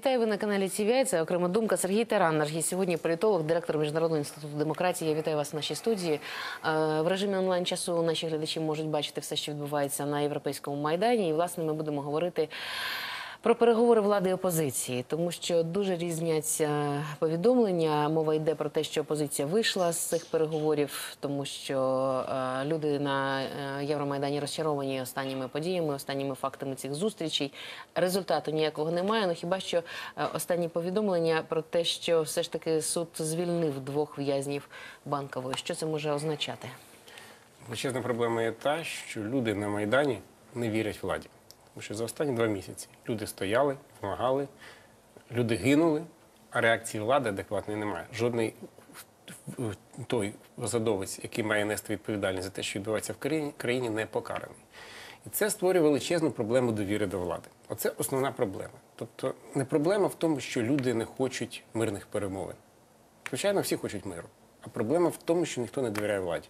Вітаю ви на каналі ТВІ. Це окрема думка. Сергій Таран, наш сьогодні політолог, директор Міжнародного інституту демократії. Я вітаю вас в нашій студії. Е, В режимі онлайн часу наші глядачі можуть бачити все, що відбувається на європейському майдані. І власне ми будемо говорити. Про переговори влади і опозиції, тому що дуже різняться повідомлення. Мова йде про те, що опозиція вийшла з цих переговорів, тому що е, люди на е, Євромайдані розчаровані останніми подіями, останніми фактами цих зустрічей. Результату ніякого немає. Ну хіба що е, останні повідомлення про те, що все ж таки суд звільнив двох в'язнів банкової. Що це може означати? Величезна проблема є та, що люди на Майдані не вірять владі. Тому що за останні два місяці люди стояли, вимагали, люди гинули, а реакції влади адекватної немає. Жодний той посадовець, який має нести відповідальність за те, що відбувається в країні, не покараний. І це створює величезну проблему довіри до влади. Оце основна проблема. Тобто не проблема в тому, що люди не хочуть мирних перемовин. Звичайно, всі хочуть миру. А проблема в тому, що ніхто не довіряє владі.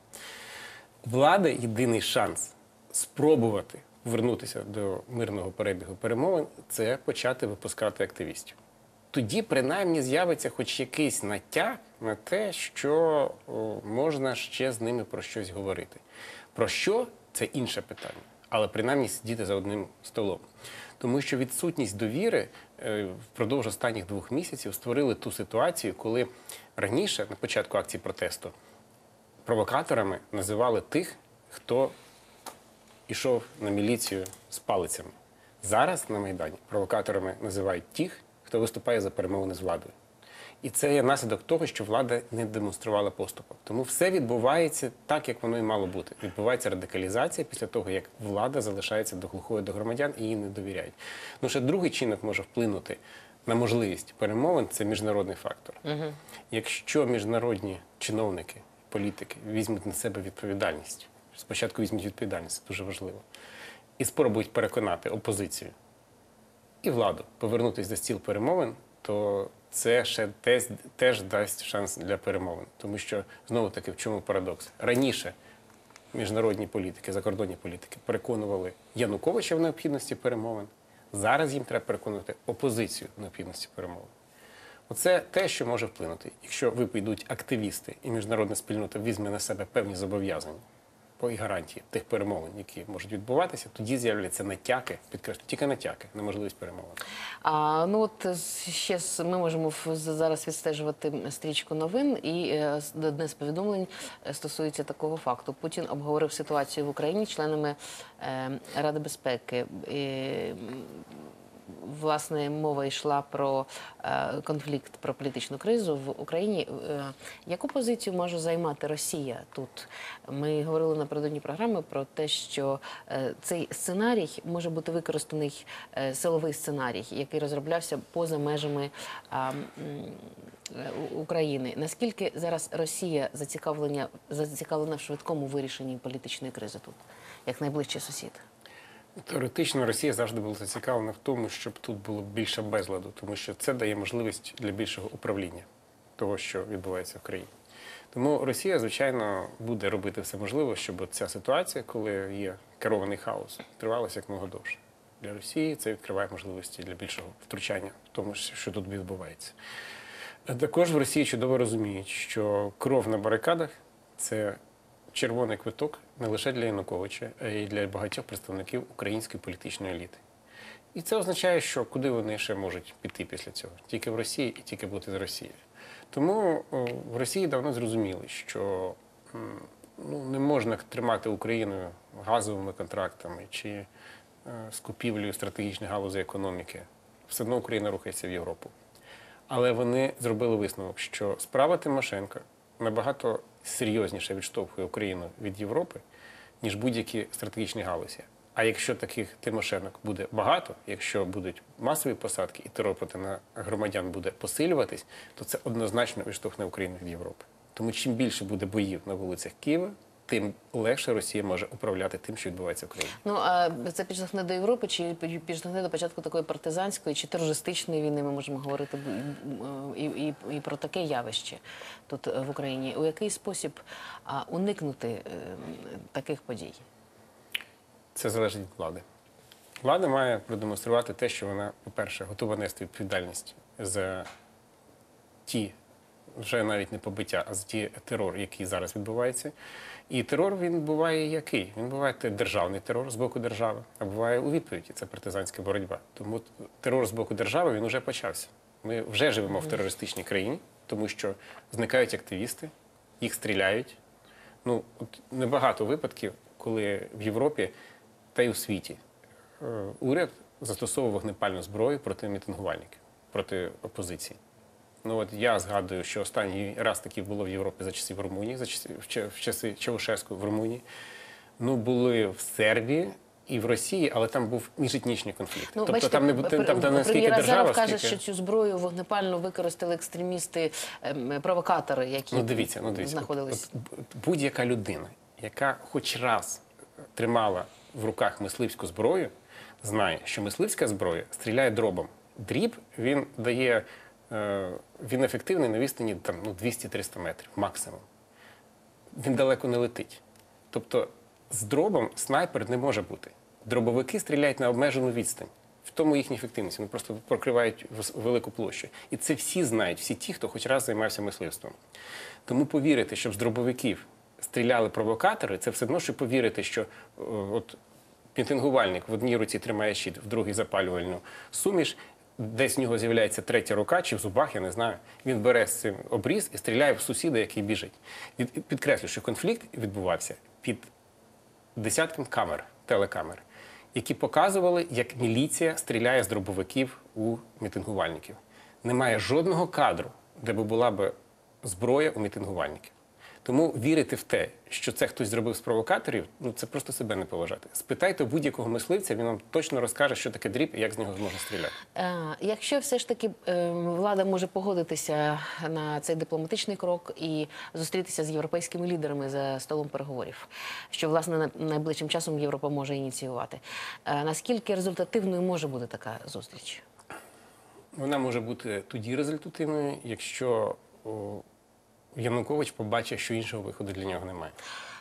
Влада єдиний шанс спробувати повернутися до мирного перебігу перемовин це почати випускати активістів. Тоді, принаймні, з'явиться хоч якийсь натяк на те, що можна ще з ними про щось говорити. Про що це інше питання, але принаймні сидіти за одним столом. Тому що відсутність довіри е, впродовж останніх двох місяців створили ту ситуацію, коли раніше, на початку акції протесту, провокаторами називали тих, хто йшов на міліцію з палицями. Зараз на Майдані провокаторами називають тих, хто виступає за перемовини з владою. І це є наслідок того, що влада не демонструвала поступу. Тому все відбувається так, як воно і мало бути. Відбувається радикалізація після того, як влада залишається до глухою до громадян і їй не довіряють. Ну ще другий чинок може вплинути на можливість перемовин це міжнародний фактор. Якщо міжнародні чиновники, політики візьмуть на себе відповідальність, спочатку візьмуть відповідальність, це дуже важливо, і спробують переконати опозицію і владу повернутися до стіл перемовин, то це ще теж, теж дасть шанс для перемовин. Тому що знову таки в чому парадокс? Раніше міжнародні політики, закордонні політики переконували Януковича в необхідності перемовин. Зараз їм треба переконувати опозицію в необхідності перемовин. Оце те, що може вплинути. Якщо вийдуть активісти і міжнародна спільнота візьме на себе певні зобов'язання і гарантії тих перемовин, які можуть відбуватися, тоді з'являться натяки, підкреслю, тільки натяки на можливість перемовин. А ну от ще ми можемо зараз відстежувати стрічку новин, і е, одне з повідомлень е, стосується такого факту. Путін обговорив ситуацію в Україні членами е, Ради безпеки. Власне, мова йшла про е, конфлікт, про політичну кризу в Україні. Е, яку позицію може займати Росія тут? Ми говорили напередодні програми про те, що е, цей сценарій може бути використаний силовий сценарій, який розроблявся поза межами України. Наскільки зараз Росія зацікавлена в швидкому вирішенні політичної кризи тут, як найближчий сусід? Теоретично Росія завжди була зацікавлена в тому, щоб тут було більше безладу, тому що це дає можливість для більшого управління того, що відбувається в країні. Тому Росія, звичайно, буде робити все можливе, щоб ця ситуація, коли є керований хаос, тривалася якомога довше. Для Росії це відкриває можливості для більшого втручання в тому, що тут відбувається. Також в Росії чудово розуміють, що кров на барикадах це червоний квиток не лише для Януковича, а й для багатьох представників української політичної еліти. І це означає, що куди вони ще можуть піти після цього? Тільки в Росії і тільки бути з Росією. Тому в Росії давно зрозуміли, що ну, не можна тримати Україну газовими контрактами чи е, з стратегічних галузей економіки. Все одно Україна рухається в Європу. Але вони зробили висновок, що справа Тимошенка набагато серйозніше відштовхує Україну від Європи, ніж будь-які стратегічні галузі. А якщо таких Тимошенок буде багато, якщо будуть масові посадки і терор проти на- громадян буде посилюватись, то це однозначно відштовхне Україну від Європи. Тому чим більше буде боїв на вулицях Києва, тим легше Росія може управляти тим, що відбувається в Україні. Ну а це підштовхне до Європи, чи підштовхне до початку такої партизанської чи терористичної війни? Ми можемо говорити і, і, і про таке явище тут е, в Україні. У який спосіб уникнути е, таких подій? Це залежить від влади. Влада має продемонструвати те, що вона, по-перше, готова нести відповідальність за ті, вже навіть не побиття, а ті терор, який зараз відбувається. І терор він буває який? Він буває державний терор з боку держави, а буває у відповіді. Це партизанська боротьба. Тому терор з боку держави він вже почався. Ми вже живемо в терористичній країні, тому що зникають активісти, їх стріляють. Ну, от небагато випадків, коли в Європі та й у світі е, уряд застосовував вогнепальну зброю проти мітингувальників, проти опозиції. Ну от я згадую, що останній раз таки було в Європі за часів Румунії, за часи, в ча- в часи Чаушеску в Румунії. Ну, були в Сербії і в Росії, але там був міжетнічний конфлікт. Ну, тобто бачите, там не пр- там, там, там не скільки держава, каже, що цю зброю вогнепальну використали екстремісти, ем, провокатори, які Ну дивіться, ну дивіться. знаходились. Будь-яка людина, яка хоч раз тримала в руках мисливську зброю, знає, що мисливська зброя стріляє дробом. Дріб він дає, він ефективний на відстані там, ну, 200-300 метрів максимум. Він далеко не летить. Тобто з дробом снайпер не може бути. Дробовики стріляють на обмежену відстань. В тому їхня ефективність. Вони просто прокривають велику площу. І це всі знають, всі ті, хто хоч раз займався мисливством. Тому повірити, щоб з дробовиків стріляли провокатори, це все одно, що повірити, що о, от мітингувальник в одній руці тримає щит, в другій запалювальну суміш. Десь в нього з'являється третя рука чи в зубах, я не знаю. Він бере з цим обріз і стріляє в сусіда, який біжить. Підкреслю, що конфлікт відбувався під десятком камер, телекамер, які показували, як міліція стріляє з дробовиків у мітингувальників. Немає жодного кадру, де би була б зброя у мітингувальників. Тому вірити в те, що це хтось зробив з провокаторів, ну це просто себе не поважати. Спитайте будь-якого мисливця, він вам точно розкаже, що таке дріб і як з нього можна стріляти. Е, Якщо все ж таки е, влада може погодитися на цей дипломатичний крок і зустрітися з європейськими лідерами за столом переговорів, що власне на- найближчим часом Європа може ініціювати, е, наскільки результативною може бути така зустріч? Вона може бути тоді результативною, якщо Янукович побачить, що іншого виходу для нього немає.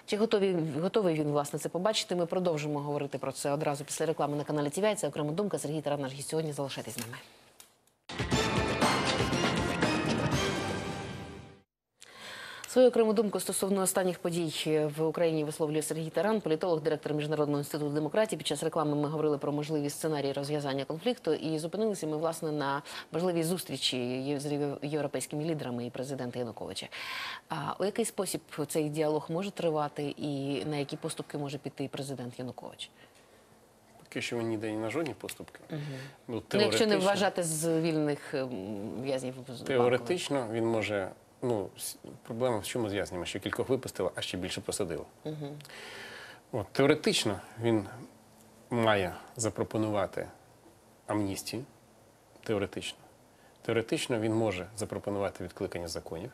Чи готові готовий він власне це побачити? Ми продовжимо говорити про це одразу після реклами на каналі ТВ. Окрема думка. Сергій Таран, наш гість сьогодні. Залишайтесь з нами. Свою окрему думку стосовно останніх подій в Україні висловлює Сергій Таран, політолог, директор Міжнародного інституту демократії. Під час реклами ми говорили про можливі сценарії розв'язання конфлікту і зупинилися ми власне на можливій зустрічі з європейськими лідерами і президента Януковича. А у який спосіб цей діалог може тривати, і на які поступки може піти президент Янукович? Поки що він ніде ні на жодні поступки. Ну, Ну, якщо не вважати з вільних ем, в'язнів. Теоретично він може. Ну, проблема в чому з в'язнями? Що кількох випустила, а ще більше посадила. От, теоретично він має запропонувати амністію. Теоретично. Теоретично він може запропонувати відкликання законів,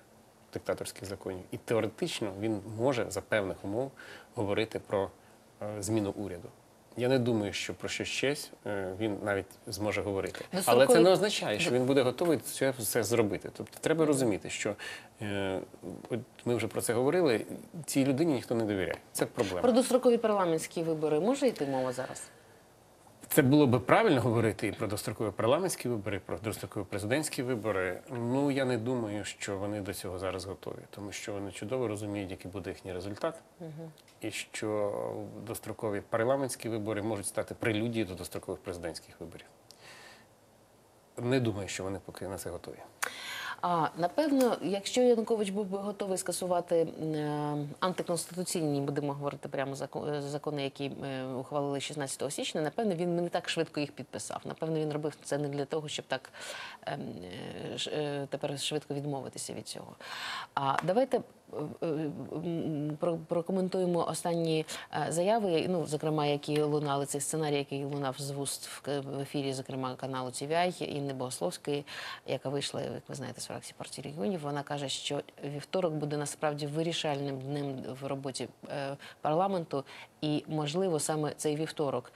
диктаторських законів. І теоретично він може за певних умов говорити про е, зміну уряду. Я не думаю, що про що щось е, він навіть зможе говорити. Ну, Але це не означає, що він буде готовий це все зробити. Тобто треба розуміти, що е, от ми вже про це говорили. Цій людині ніхто не довіряє. Це проблема. Про дострокові парламентські вибори може йти мова зараз? Це було би правильно говорити і про дострокові парламентські вибори, і про дострокові президентські вибори. Ну я не думаю, що вони до цього зараз готові, тому що вони чудово розуміють, який буде їхній результат, і що дострокові парламентські вибори можуть стати прелюдією до дострокових президентських виборів. Не думаю, що вони поки на це готові. А напевно, якщо Янукович був би готовий скасувати е, антиконституційні, будемо говорити прямо е, закони, які е, ухвалили 16 січня, напевно, він не так швидко їх підписав. Напевно, він робив це не для того, щоб так ем, тепер швидко відмовитися від цього. А давайте. Е, Прокоментуємо останні е, заяви, ну зокрема, які лунали цей сценарій, який лунав з вуст в ефірі, зокрема каналу TVI, Інни Богословської, яка вийшла, як ви знаєте, з фракції партії регіонів. Вона каже, що вівторок буде насправді вирішальним днем в роботі е, парламенту, і можливо саме цей вівторок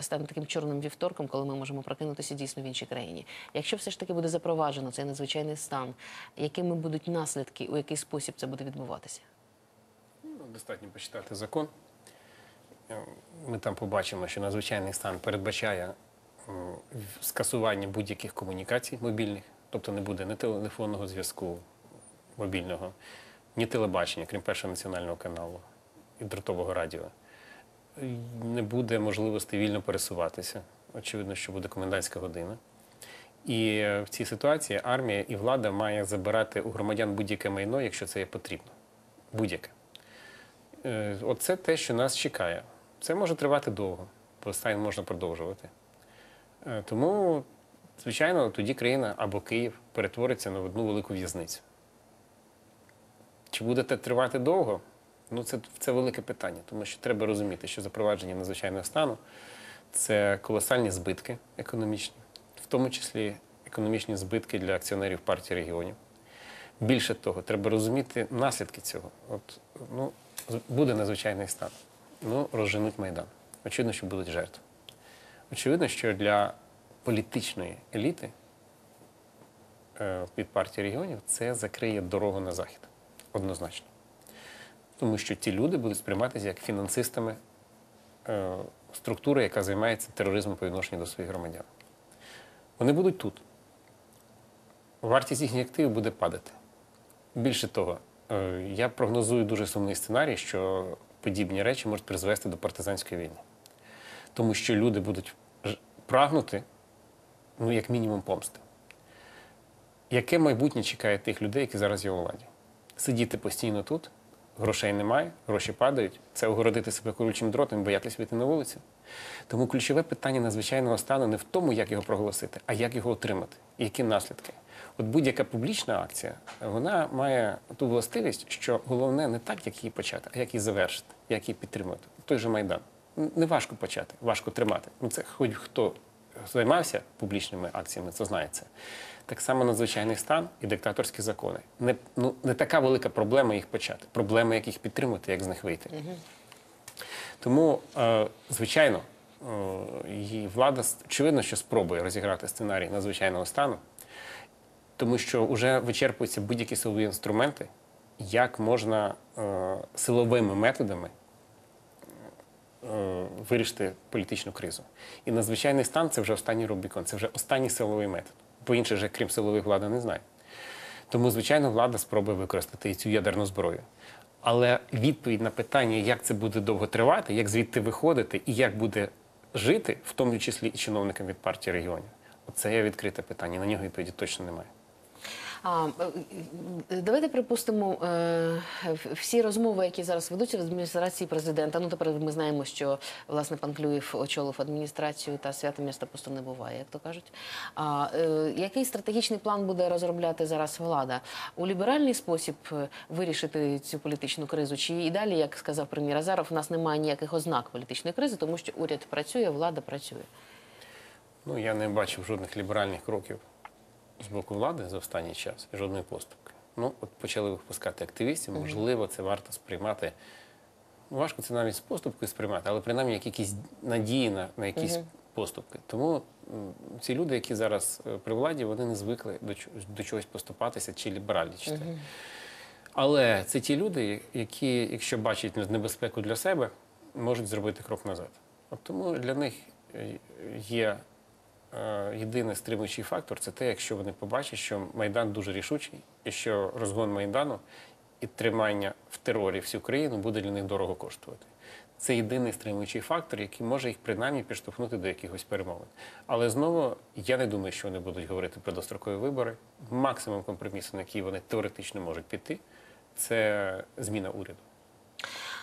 стане таким чорним вівторком, коли ми можемо прокинутися дійсно в іншій країні. Якщо все ж таки буде запроваджено цей надзвичайний стан, якими будуть наслідки, у який спосіб це буде відбуватися? Ну, Достатньо почитати закон. е, ми там побачимо, що надзвичайний стан передбачає скасування будь-яких комунікацій мобільних, тобто не буде ні телефонного зв'язку мобільного, ні телебачення, крім першого національного каналу і дротового радіо. Не буде можливості вільно пересуватися. Очевидно, що буде комендантська година. І в цій ситуації армія і влада має забирати у громадян будь-яке майно, якщо це є потрібно. Будь-яке. Е, Оце те, що нас чекає. Це може тривати довго, бо стан можна продовжувати. Е, Тому, звичайно, тоді країна або Київ перетвориться на одну велику в'язницю. Чи буде це тривати довго? Ну, це, це велике питання, тому що треба розуміти, що запровадження надзвичайного стану це колосальні збитки економічні, в тому числі економічні збитки для акціонерів партії регіонів. Більше того, треба розуміти наслідки цього. От, ну, буде надзвичайний стан. Ну, розженуть Майдан. Очевидно, що будуть жертви. Очевидно, що для політичної еліти е, від партії регіонів це закриє дорогу на захід. Однозначно. Тому що ті люди будуть сприйматися як фінансистами е, структури, яка займається тероризмом по відношенню до своїх громадян. Вони будуть тут. Вартість їхніх активів буде падати. Більше того, е, я прогнозую дуже сумний сценарій, що подібні речі можуть призвести до партизанської війни. Тому що люди будуть прагнути, ну, як мінімум, помсти. Яке майбутнє чекає тих людей, які зараз є у владі? Сидіти постійно тут, грошей немає, гроші падають, це огородити себе колючим дротом, боятися вийти на вулицю. Тому ключове питання надзвичайного стану не в тому, як його проголосити, а як його отримати, і які наслідки. От будь-яка публічна акція, вона має ту властивість, що головне не так, як її почати, а як її завершити, як її підтримати. Той же Майдан. Н- Не важко почати, важко тримати. Ну, це хоч хто займався публічними акціями, це знає це. Так само надзвичайний стан і диктаторські закони. Не, ну, не така велика проблема їх почати. Проблема, як їх підтримати, як з них вийти. Тому, е, звичайно, е, її влада очевидно, що спробує розіграти сценарій надзвичайного стану, тому що вже вичерпуються будь-які силові інструменти, як можна е, силовими методами е, вирішити політичну кризу. І надзвичайний стан це вже останній Рубікон, це вже останній силовий метод. Бо інше вже, крім силових, влада не знає. Тому, звичайно, влада спробує використати цю ядерну зброю. Але відповідь на питання, як це буде довго тривати, як звідти виходити і як буде жити, в тому числі і чиновникам від партії регіонів, оце є відкрите питання. На нього відповіді точно немає. Давайте припустимо е, всі розмови, які зараз ведуться в адміністрації президента. Ну тепер ми знаємо, що власне пан Клюєв очолив адміністрацію та свято міста пусто не буває, як то кажуть. А е, який стратегічний план буде розробляти зараз влада у ліберальний спосіб е, вирішити цю політичну кризу? Чи і далі, як сказав прем'єр Азаров, у нас немає ніяких ознак політичної кризи, тому що уряд працює, влада працює. Ну, я не бачив жодних ліберальних кроків з боку влади за останній час, жодної поступки. Ну, от почали випускати активістів, можливо, це варто сприймати. Ну, важко це навіть з поступкою сприймати, але принаймні як якісь надії на, на якісь поступки. Тому ці люди, які зараз е, при владі, вони не звикли до, до чогось поступатися чи ліберальничати. Але це ті люди, які, якщо бачать небезпеку для себе, можуть зробити крок назад. От тому для них е, є єдиний стримуючий фактор це те, якщо вони побачать, що Майдан дуже рішучий, і що розгон Майдану і тримання в терорі всю країну буде для них дорого коштувати. Це єдиний стримуючий фактор, який може їх принаймні підштовхнути до якихось перемовин. Але знову я не думаю, що вони будуть говорити про дострокові вибори. Максимум компромісу, на який вони теоретично можуть піти, це зміна уряду.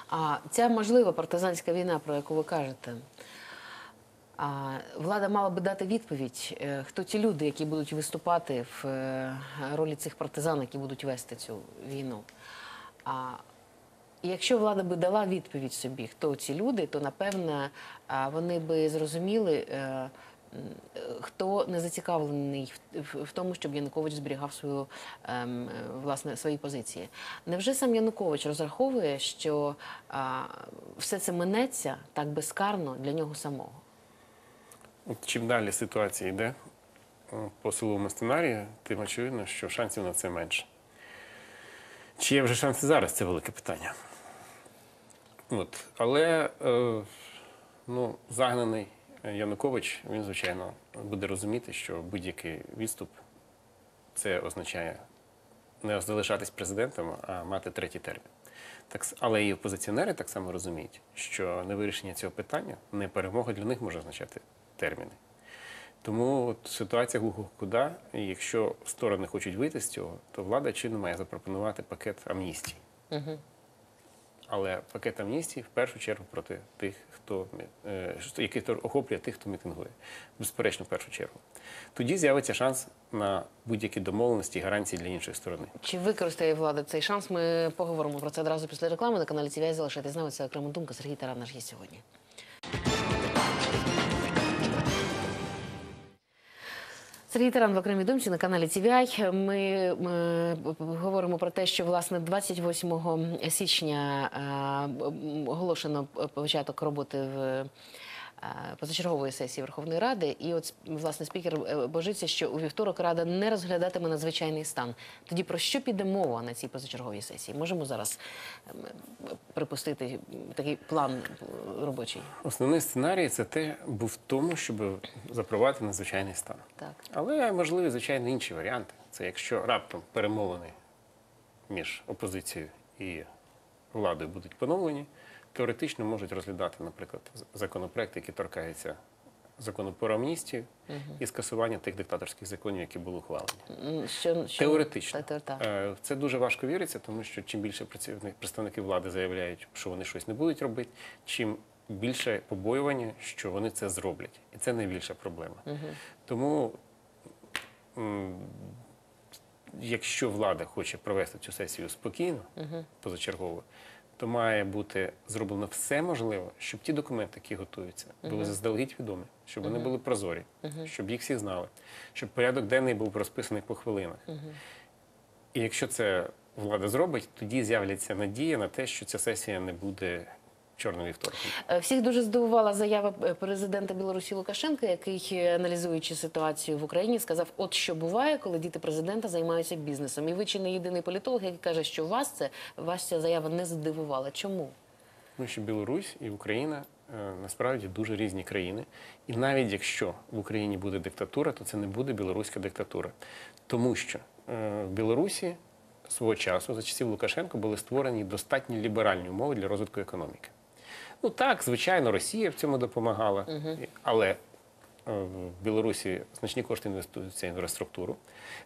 А ця можлива партизанська війна, про яку ви кажете, влада мала би дати відповідь, е, хто ті люди, які будуть виступати в е, ролі цих партизан, які будуть вести цю війну. А якщо влада би дала відповідь собі, хто ці люди, то напевне вони би зрозуміли. е, Хто не зацікавлений в, тому, щоб Янукович зберігав свою ем, власне свої позиції? Невже сам Янукович розраховує, що все це минеться так безкарно для нього самого? От чим далі ситуація йде е, по силовому сценарію, тим очевидно, що шансів на це менше. Чи є вже шанси зараз? Це велике питання. От. Але е, ну, загнаний Янукович, він, звичайно, буде розуміти, що будь-який відступ це означає не залишатись президентом, а мати третій термін. Так, але і опозиціонери так само розуміють, що невирішення цього питання, не перемога для них може означати терміни. Тому от ситуація глухого куда, і якщо сторони хочуть вийти з цього, то влада чинно має запропонувати пакет амністій. Але пакет амністії в першу чергу проти тих, хто е, який охоплює тих, хто мітингує. Безперечно, в першу чергу. Тоді з'явиться шанс на будь-які домовленості і гарантії для іншої сторони. Чи використає влада цей шанс? Ми поговоримо про це одразу після реклами на каналі ТВ. Залишайтесь з нами. Це окрема думка. Сергій Таран наш є сьогодні. Сергій Таран в окремій думці на каналі TVI. Ми, ми говоримо про те, що власне 28 січня е, оголошено початок роботи в е, позачергової сесії Верховної Ради. І от власне спікер е, божиться, що у вівторок Рада не розглядатиме надзвичайний стан. Тоді про що піде мова на цій позачерговій сесії? Можемо зараз ем, припустити такий план е, робочий? Основний сценарій це те був в тому, щоб запровадити надзвичайний стан. Так. Але можливі, звичайно, інші варіанти. Це якщо раптом перемовини між опозицією і владою будуть поновлені, теоретично можуть розглядати, наприклад, з- законопроекти, які торкаються закону про амністію і скасування тих диктаторських законів, які були ухвалені. Що, що... Теоретично. Та- та- та. Е, Це дуже важко віриться, тому що чим більше представники влади заявляють, що вони щось не будуть робити, чим більше побоювання, що вони це зроблять. І це найбільша проблема. Тому, якщо влада хоче провести цю сесію спокійно, позачергово, то має бути зроблено все можливе, щоб ті документи, які готуються, були заздалегідь відомі, щоб вони були прозорі, щоб їх всі знали, щоб порядок денний був розписаний по хвилинах. І якщо це влада зробить, тоді з'являться надія на те, що ця сесія не буде чорним вівторком. Е, Всіх дуже здивувала заява е, президента Білорусі Лукашенка, який, е, аналізуючи ситуацію в Україні, сказав: от що буває, коли діти президента займаються бізнесом. І ви чи не єдиний політолог, який каже, що вас це вас ця заява не здивувала. Чому? Тому що Білорусь і Україна насправді дуже різні країни. І навіть якщо в Україні буде диктатура, то це не буде білоруська диктатура. Тому що в Білорусі свого часу, за часів Лукашенка, були створені достатньо ліберальні умови для розвитку економіки. Ну так, звичайно, Росія в цьому допомагала, але е, в Білорусі значні кошти інвестуються в інфраструктуру.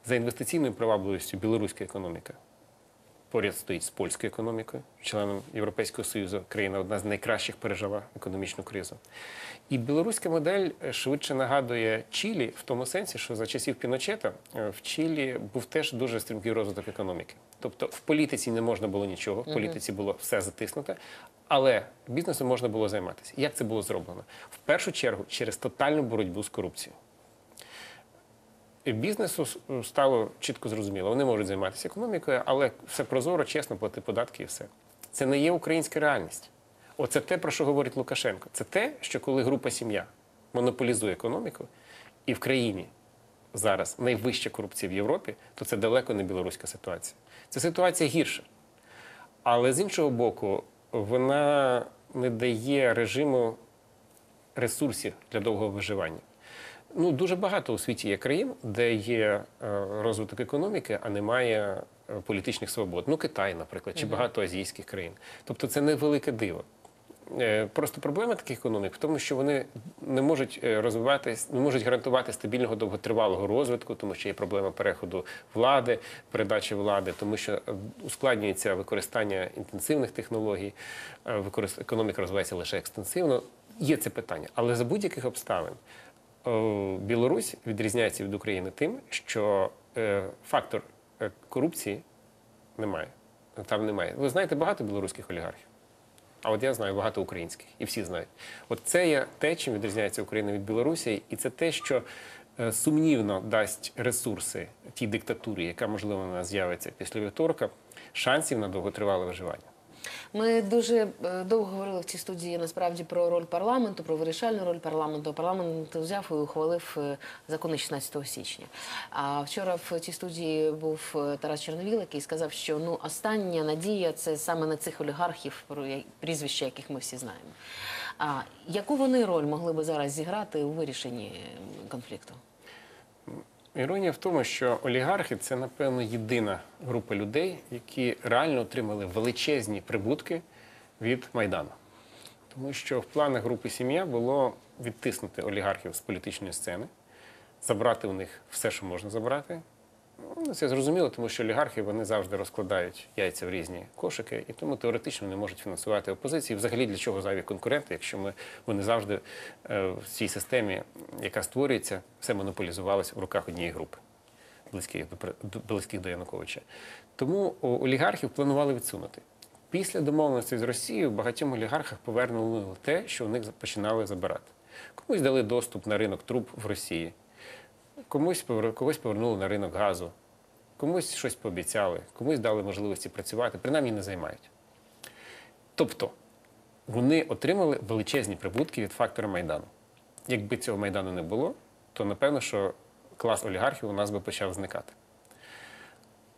За інвестиційною привабливістю білоруська економіка поряд стоїть з польською економікою, членом Європейського Союзу, країна одна з найкращих пережила економічну кризу. І білоруська модель е, швидше нагадує Чилі в тому сенсі, що за часів Піночета е, в Чилі був теж дуже стрімкий розвиток економіки. Тобто в політиці не можна було нічого, в політиці було все затиснуте, але бізнесом можна було займатися. Як це було зроблено? В першу чергу через тотальну боротьбу з корупцією. Бізнесу стало чітко зрозуміло. Вони можуть займатися економікою, але все прозоро, чесно, плати податки і все. Це не є українська реальність. Оце те, про що говорить Лукашенко. Це те, що коли група сім'я монополізує економіку, і в країні зараз найвища корупція в Європі, то це далеко не білоруська ситуація. Ця ситуація гірша. Але з іншого боку, вона не дає режиму ресурсів для довгого виживання. Ну, дуже багато у світі є країн, де є е, розвиток економіки, а немає е, політичних свобод. Ну, Китай, наприклад, чи багато азійських країн. Тобто це невелике диво. Е, Просто проблема таких економік в тому, що вони не можуть розвиватись, не можуть гарантувати стабільного довготривалого розвитку, тому що є проблема переходу влади, передачі влади, тому що ускладнюється використання інтенсивних технологій, економіка розвивається лише екстенсивно. Є це питання, але за будь-яких обставин Білорусь відрізняється від України тим, що е, фактор е, корупції немає. Там немає. Ви знаєте багато білоруських олігархів. А от я знаю багато українських, і всі знають. От це є те, чим відрізняється Україна від Білорусі, і це те, що е, сумнівно дасть ресурси тій диктатурі, яка можливо на нас з'явиться після вівторка, шансів на довготривале виживання. Ми дуже е, довго говорили в цій студії насправді про роль парламенту, про вирішальну роль парламенту. Парламент взяв і ухвалив е, закони 16 січня. А вчора в цій студії був е, Тарас Чорновіл, який сказав, що ну остання надія це саме на цих олігархів, про прізвища яких ми всі знаємо. А яку вони роль могли би зараз зіграти у вирішенні конфлікту? Іронія в тому, що олігархи це, напевно, єдина група людей, які реально отримали величезні прибутки від Майдану. Тому що в планах групи сім'я було відтиснути олігархів з політичної сцени, забрати у них все, що можна забрати. Ну, це зрозуміло, тому що олігархи вони завжди розкладають яйця в різні кошики, і тому теоретично не можуть фінансувати опозицію. Взагалі для чого зайві конкуренти, якщо ми вони завжди е, в цій системі, яка створюється, все монополізувалося в руках однієї групи, близьких до- близьких до Януковича. Тому олігархів планували відсунути. Після домовленості з Росією багатьом олігархах повернули те, що у них починали забирати. Комусь дали доступ на ринок труб в Росії, комусь когось повернули на ринок газу, комусь щось пообіцяли, комусь дали можливості працювати, принаймні не займають. Тобто вони отримали величезні прибутки від фактора Майдану. Якби цього Майдану не було, то напевно, що клас олігархів у нас би почав зникати.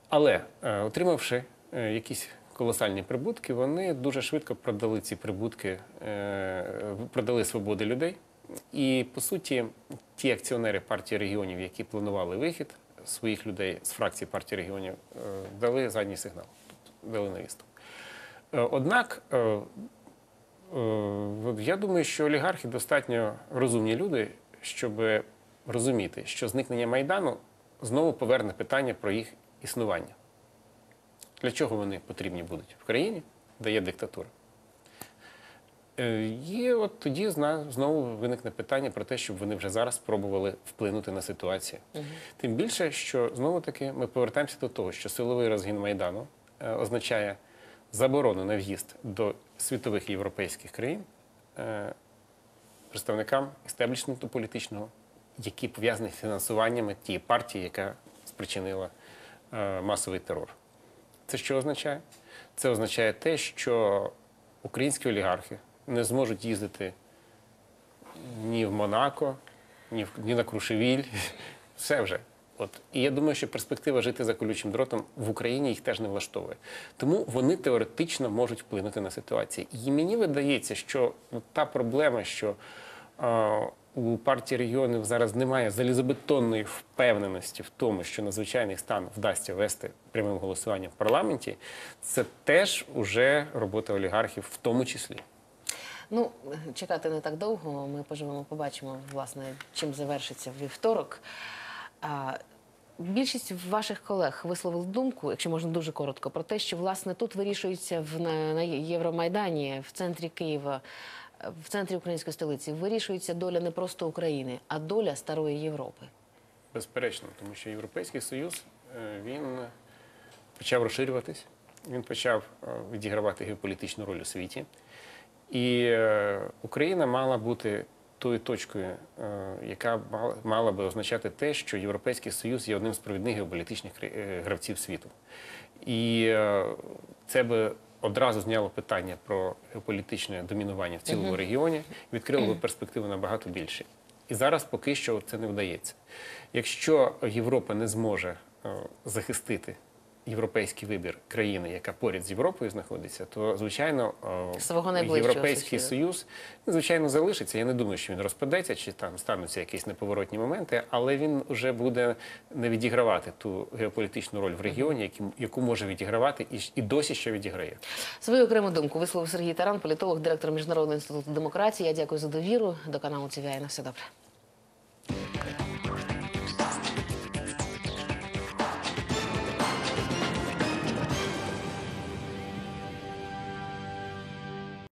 Але е, отримавши е, якісь колосальні прибутки, вони дуже швидко продали ці прибутки, е, продали свободи людей. І по суті, ті акціонери партії регіонів, які планували вихід своїх людей з фракції партії регіонів, е, дали задній сигнал, дали на відступ. Е, Однак, е, я думаю, що олігархи достатньо розумні люди, щоб розуміти, що зникнення Майдану знову поверне питання про їх існування. Для чого вони потрібні будуть в країні, де є диктатура? Е, І от тоді знову виникне питання про те, щоб вони вже зараз спробували вплинути на ситуацію. Тим більше, що знову таки ми повертаємося до того, що силовий розгін Майдану е, означає заборону на в'їзд до світових європейських країн е, представникам істеблішменту політичного, які пов'язані з фінансуваннями тієї партії, яка спричинила е, масовий терор. Це що означає? Це означає те, що українські олігархи не зможуть їздити ні в Монако, ні, в, ні на Крушевіль. Все вже. От. І я думаю, що перспектива жити за колючим дротом в Україні їх теж не влаштовує. Тому вони теоретично можуть вплинути на ситуацію. І мені видається, що та проблема, що е, у партії регіонів зараз немає залізобетонної впевненості в тому, що надзвичайний стан вдасться вести прямим голосуванням в парламенті, це теж уже робота олігархів в тому числі. Ну, чекати не так довго. Ми поживемо, побачимо, власне, чим завершиться вівторок. А, більшість ваших колег висловили думку, якщо можна дуже коротко, про те, що власне тут вирішується в на, на Євромайдані, в центрі Києва, в центрі української столиці, вирішується доля не просто України, а доля старої Європи. Безперечно, тому що Європейський Союз е, він почав розширюватись, він почав е, відігравати геополітичну роль у світі. І е, Україна мала бути тою точкою, е, яка мала- би означати те, що Європейський Союз є одним з провідних геополітичних е, гравців світу. І це би одразу зняло питання про геополітичне домінування в цілому регіоні, відкрило би перспективи набагато більше. І зараз поки що це не вдається. Якщо Європа не зможе захистити європейський вибір країни, яка поряд з Європою знаходиться, то звичайно е, Свого європейський союз звичайно залишиться. Я не думаю, що він розпадеться, чи там стануться якісь неповоротні моменти, але він вже буде не відігравати ту геополітичну роль в регіоні, яку, яку може відігравати і, і досі ще відіграє. Свою окрему думку висловив Сергій Таран, політолог, директор Міжнародного інституту демократії. Я дякую за довіру до каналу ТВІ. На все добре.